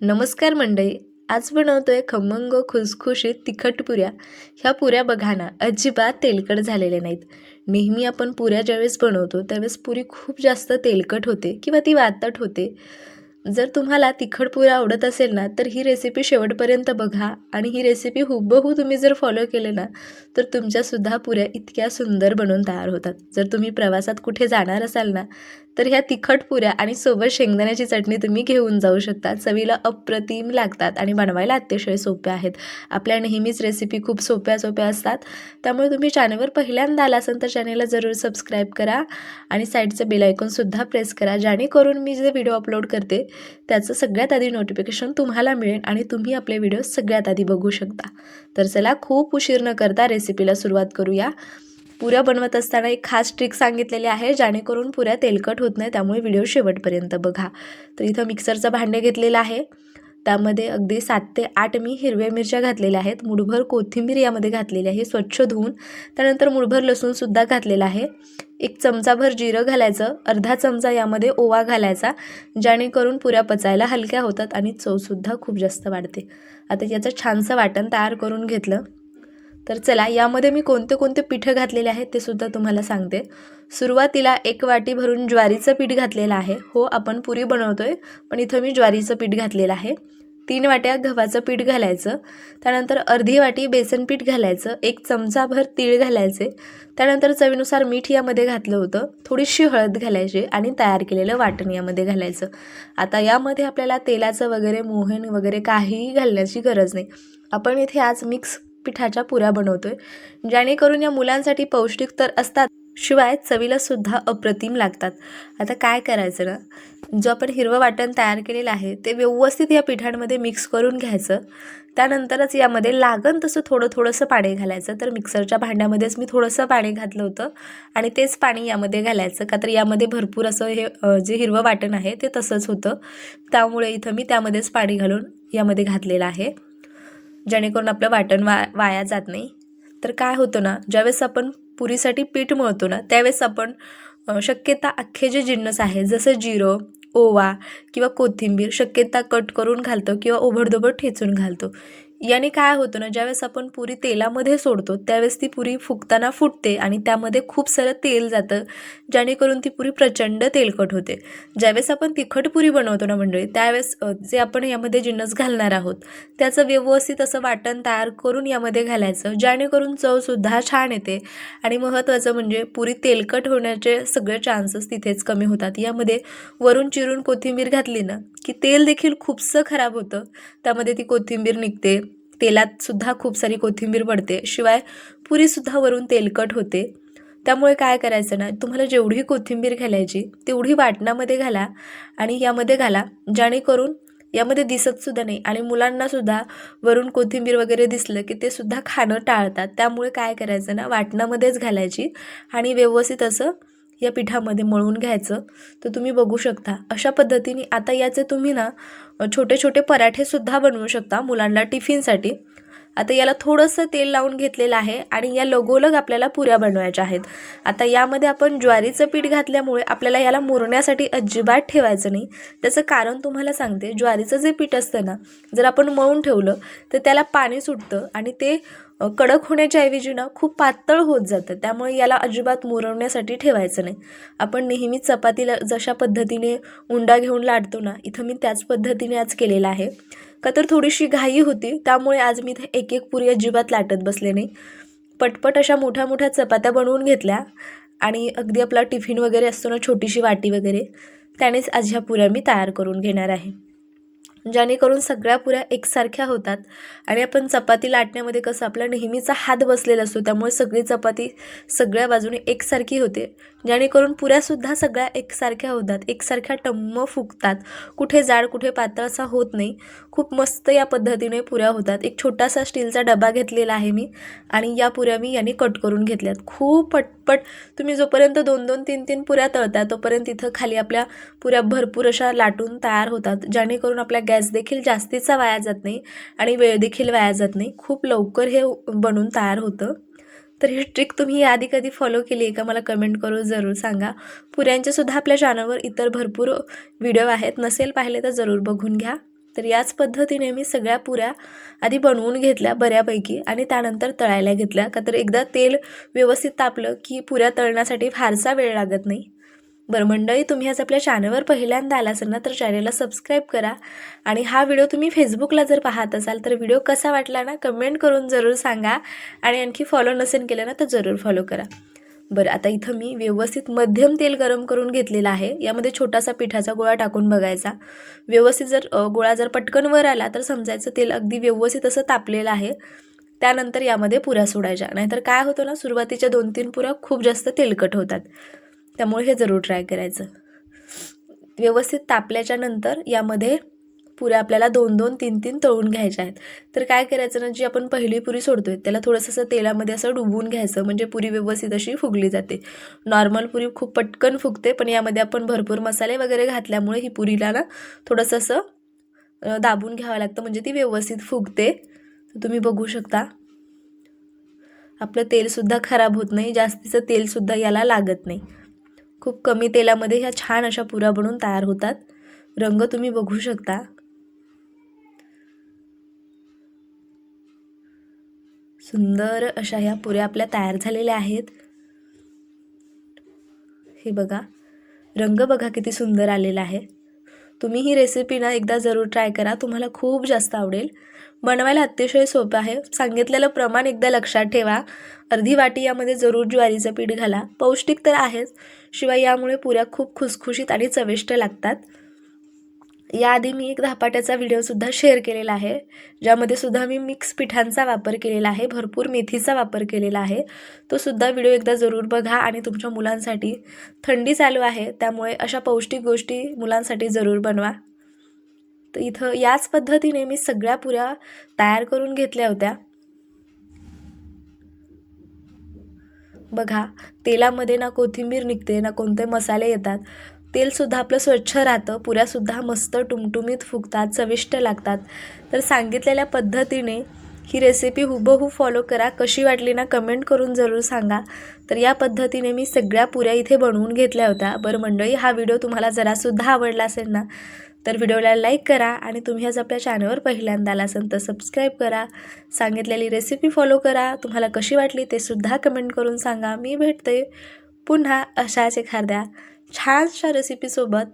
नमस्कार मंडळी आज बनवतोय खमंग खुसखुशीत तिखट पुऱ्या. ह्या पुऱ्या बघा ना अजिबात तेलकट झालेल्या नाहीत. नेहमी आपण पुऱ्या ज्यावेळेस बनवतो त्यावेळेस पुरी खूप जास्त तेलकट होते किंवा ती वातट होते. जर तुम्हाला तिखट पुरी आवडत असेल ना तर ही रेसिपी शेवटपर्यंत बघा. आणि ही रेसिपी हुबहू तुम्ही जर फॉलो केले ना तर तुमच्यासुद्धा पुऱ्या इतक्या सुंदर बनवून तयार होतात. जर तुम्ही प्रवासात कुठे जाणार असाल ना तर ह्या तिखट पुऱ्या आणि सोबत शेंगदाण्याची चटणी तुम्ही घेऊन जाऊ शकता. चवीला अप्रतिम लागतात आणि बनवायला अतिशय सोप्या आहेत. आपल्या नेहमीच रेसिपी खूप सोप्या सोप्या असतात. त्यामुळे तुम्ही चॅनलवर पहिल्यांदा आला असाल तर चॅनलला जरूर सबस्क्राईब करा. आणि साईडचं बेल ऐकूनसुद्धा प्रेस करा जेणेकरून मी जे व्हिडिओ अपलोड करते त्याचं सगळ्यात आधी नोटिफिकेशन तुम्हाला मिळेल आणि तुम्ही आपले व्हिडिओ सगळ्यात आधी बघू शकता. तर चला खूप उशीर न करता रेसिपीला सुरुवात करूया. पुऱ्या बनवत असताना एक खास ट्रिक सांगितलेली आहे जेणेकरून पुऱ्या तेलकट होत नाही त्यामुळे व्हिडिओ शेवटपर्यंत बघा. तर इथं मिक्सरचं भांडे घेतलेलं आहे. त्यामध्ये अगदी सात ते आठ मी हिरव्या मिरच्या घातलेल्या आहेत. मुठभर कोथिंबीर यामध्ये घातलेली आहे स्वच्छ धुवून. त्यानंतर मुठभर लसूणसुद्धा घातलेला आहे. एक चमचाभर जिरं घालायचं अर्धा चमचा यामध्ये ओवा घालायचा जेणेकरून पुऱ्या पचायला हलक्या होतात आणि चवसुद्धा खूप जास्त वाढते. आता याचं छानसं वाटण तयार करून घेतलं. तर चला यामध्ये मी कोणते कोणते पिठं घातलेले आहेत ते सुद्धा तुम्हाला सांगते. सुरुवातीला एक वाटी भरून ज्वारीचं पीठ घातलेलं आहे. हो आपण पुरी बनवतोय पण इथं मी ज्वारीचं पीठ घातलेलं आहे. तीन वाट्या गव्हाचं पीठ घालायचं. त्यानंतर अर्धी वाटी बेसन पीठ घालायचं. एक चमचाभर तीळ घालायचे. त्यानंतर चवीनुसार मीठ यामध्ये घातलं होतं. थोडीशी हळद घालायची आणि तयार केलेलं वाटण यामध्ये घालायचं. आता यामध्ये आपल्याला तेलाचं वगैरे मोहन वगैरे काहीही घालण्याची गरज नाही. आपण इथे आज मिक्स पिठाच्या पुऱ्या बनवतोय. जेणेकरून या मुलांसाठी पौष्टिक तर असतात शिवाय चवीला सुद्धा अप्रतिम लागतात. आता काय करायचं ना जो आपण हिरवं वाटण तयार केलेलं आहे ते व्यवस्थित या पिठांमध्ये मिक्स करून घ्यायचं. त्यानंतरच यामध्ये लागन तसं थोडं थोडंसं पाणी घालायचं. तर मिक्सरच्या भांड्यामध्येच मी थोडंसं पाणी घातलं होतं आणि तेच पाणी यामध्ये घालायचं. का तर यामध्ये भरपूर असं हे जे हिरवं वाटण आहे ते तसंच होतं. त्यामुळे इथं मी त्यामध्येच पाणी घालून यामध्ये घातलेलं आहे. जेणेकरून आपलं वाटण वा वाया जात नाही. तर काय होतं ना ज्यावेळेस आपण पुरीसाठी पीठ मळतो ना त्यावेळेस आपण शक्यता अख्खे जे जिन्नस आहे जसं जिरं ओवा किंवा कोथिंबीर शक्यता कट करून घालतो किंवा ओबडधोबड ठेचून घालतो. याने काय होतं ना ज्यावेळेस आपण पुरी तेलामध्ये सोडतो त्यावेळेस ती पुरी फुगताना फुटते आणि त्यामध्ये खूप सारं तेल जातं जेणेकरून ती पुरी प्रचंड तेलकट होते. ज्यावेळेस आपण तिखट पुरी बनवतो ना मंडळी त्यावेळेस जे आपण यामध्ये जिन्नस घालणार आहोत त्याचं व्यवस्थित असं वाटण तयार करून यामध्ये घालायचं जेणेकरून चवसुद्धा छान येते आणि महत्त्वाचं म्हणजे पुरी तेलकट होण्याचे सगळे चान्सेस तिथेच कमी होतात. यामध्ये वरून चिरून कोथिंबीर घातली ना की तेल देखील खूपसं खराब होतं. त्यामध्ये ती कोथिंबीर निघते. तेलात सुद्धा खूप सारी कोथिंबीर पडते. शिवाय पुरीसुद्धा वरून तेलकट होते. त्यामुळे काय करायचं ना तुम्हाला जेवढी कोथिंबीर घालायची तेवढी वाटणामध्ये घाला आणि यामध्ये घाला. जेणेकरून यामध्ये दिसतसुद्धा नाही आणि मुलांनासुद्धा वरून कोथिंबीर वगैरे दिसलं की ते सुद्धा खाणं टाळतात. त्यामुळे काय करायचं ना वाटणामध्येच घालायची आणि व्यवस्थित असं या पिठामध्ये मळून घ्यायचं. तर तुम्ही बघू शकता. अशा पद्धतीने आता याचे तुम्ही ना छोटे छोटे पराठेसुद्धा बनवू शकता मुलांना टिफिनसाठी. आता याला थोडंसं तेल लावून घेतलेलं आहे आणि या लगोलग आपल्याला पुऱ्या बनवायच्या आहेत. आता यामध्ये आपण ज्वारीचं पीठ घातल्यामुळे आपल्याला याला मुरण्यासाठी अजिबात ठेवायचं नाही. त्याचं कारण तुम्हाला सांगते. ज्वारीचं जे पीठ असतं ना जर आपण मळून ठेवलं तर त्याला पाणी सुटतं आणि ते कडक होण्याच्या ऐवजी ना खूप पातळ होत जातं. त्यामुळे याला अजिबात मुरवण्यासाठी ठेवायचं नाही. आपण नेहमी चपातीला जशा पद्धतीने उंडा घेऊन लाटतो ना इथं मी त्याच पद्धतीने आज केलेला आहे. का तर थोडीशी घाई होती त्यामुळे आज मी एक एक पुरी अजिबात लाटत बसले नाही. पटपट अशा मोठ्या मोठ्या चपात्या बनवून घेतल्या आणि अगदी आपला टिफिन वगैरे असतो ना छोटीशी वाटी वगैरे त्यानेच आज ह्या पुऱ्या मी तयार करून घेणार आहे. जेणेकरून सगळ्या पुऱ्या एकसारख्या होतात. आणि आपण चपाती लाटण्यामध्ये कसं आपला नेहमीचा हात बसलेला असतो त्यामुळे सगळी चपाती सगळ्या बाजूने एकसारखी होते. जेणेकरून पुऱ्यासुद्धा सगळ्या एकसारख्या होतात एकसारख्या टम्म फुगतात. कुठे जाड कुठे पातळ असा होत नाही. खूप मस्त या पद्धतीने पुऱ्या होतात. एक छोटासा स्टीलचा डबा घेतलेला आहे मी आणि या पुऱ्या मी याने कट करून घेतल्यात. खूप दुप्पट तुम्ही जोपर्यंत दोन दोन तीन तीन पुऱ्या तळता तोपर्यंत इथं खाली आपल्या पुऱ्या भरपूर अशा लाटून तयार होतात जेणेकरून आपला गॅस देखील जास्तीचा वाया जात नाही आणि वेळ देखील वाया जात नाही. खूप लवकर हे बनून तयार होतं. तर ही ट्रिक तुम्ही याआधी कधी फॉलो केली आहे का? मला कमेंट करून जरूर सांगा. पुऱ्यांच्यासुद्धा आपल्या चॅनलवर इतर भरपूर व्हिडिओ आहेत. नसेल पाहिले तर जरूर बघून घ्या. तर याच पद्धतीने मी सगळ्या पुऱ्या आधी बनवून घेतल्या बऱ्यापैकी आणि त्यानंतर तळायला घेतल्या. का तर एकदा तेल व्यवस्थित तापलं की पुऱ्या तळण्यासाठी फारसा वेळ लागत नाही. बरं मंडळी तुम्ही आज आपल्या चॅनलवर पहिल्यांदा आला असाल ना तर चॅनलला सबस्क्राईब करा. आणि हा व्हिडिओ तुम्ही फेसबुकला जर पाहत असाल तर व्हिडिओ कसा वाटला ना कमेंट करून जरूर सांगा. आणि आणखी फॉलो नसेल केलं ना तर जरूर फॉलो करा. बरं आता इथं मी व्यवस्थित मध्यम तेल गरम करून घेतलेलं आहे. यामध्ये छोटासा पिठाचा गोळा टाकून बघायचा. व्यवस्थित जर गोळा जर पटकन वर आला तर समजायचं तेल अगदी व्यवस्थित असं तापलेलं आहे. त्यानंतर यामध्ये पुऱ्या सोडायच्या. नाहीतर काय होतं ना सुरुवातीच्या दोन तीन पुऱ्या खूप जास्त तेलकट होतात. त्यामुळे हे जरूर ट्राय करायचं. व्यवस्थित तापल्याच्या नंतर यामध्ये पुऱ्या आपल्याला दोन दोन तीन तीन तळून घ्यायच्या आहेत. तर काय करायचं ना जी आपण पहिली पुरी सोडतो आहे त्याला थोडंसं असं तेलामध्ये असं डुबवून घ्यायचं म्हणजे पुरी व्यवस्थित अशी फुगली जाते. नॉर्मल पुरी खूप पटकन फुगते पण यामध्ये आपण भरपूर मसाले वगैरे घातल्यामुळे ही पुरीला ना थोडंसं असं दाबून घ्यावं लागतं म्हणजे ती व्यवस्थित फुगते. तुम्ही बघू शकता. आपलं तेलसुद्धा खराब होत नाही जास्तीचं तेलसुद्धा याला लागत नाही. खूप कमी तेलामध्ये ह्या छान अशा पुऱ्या बनून तयार होतात. रंग तुम्ही बघू शकता. सुंदर अशा ह्या पुऱ्या आपल्या तयार झालेल्या आहेत. हे बघा रंग बघा किती सुंदर आलेला आहे. तुम्ही ही रेसिपी ना एकदा जरूर ट्राय करा तुम्हाला खूप जास्त आवडेल. बनवायला अतिशय सोपं आहे. सांगितलेलं प्रमाण एकदा लक्षात ठेवा. अर्धी वाटी यामध्ये जरूर ज्वारीचं पीठ घाला. पौष्टिक तर आहेच शिवाय यामुळे पुऱ्या खूप खुसखुशीत आणि चविष्ट लागतात. याआधी मी एक धपाट्याचा व्हिडिओसुद्धा शेअर केलेला आहे ज्यामध्ये सुद्धा मी मिक्स पिठांचा वापर केलेला आहे भरपूर मेथीचा वापर केलेला आहे. तो सुद्धा व्हिडिओ एकदा जरूर बघा आणि तुमच्या मुलांसाठी थंडी चालू आहे त्यामुळे अशा पौष्टिक गोष्टी मुलांसाठी जरूर बनवा. तर इथं याच पद्धतीने मी सगळ्या पुऱ्या तयार करून घेतल्या होत्या. बघा तेलामध्ये ना कोथिंबीर निघते ना कोणते मसाले येतात. तेलसुद्धा आपलं स्वच्छ राहतं पुऱ्यासुद्धा मस्त टुमटुमीत फुगतात चविष्ट लागतात. तर सांगितलेल्या पद्धतीने ही रेसिपी हुबहू फॉलो करा. कशी वाटली ना कमेंट करून जरूर सांगा. तर या पद्धतीने मी सगळ्या पुऱ्या इथे बनवून घेतल्या होत्या. बरं मंडळी हा व्हिडिओ तुम्हाला जरासुद्धा आवडला असेल ना तर व्हिडिओला लाईक करा आणि तुम्ही आज आपल्या चॅनलवर पहिल्यांदा आला असेल तर सबस्क्राईब करा. सांगितलेली रेसिपी फॉलो करा. तुम्हाला कशी वाटली ते सुद्धा कमेंट करून सांगा. मी भेटते पुन्हा अशाच एखाद्या छानशा रेसिपीसोबत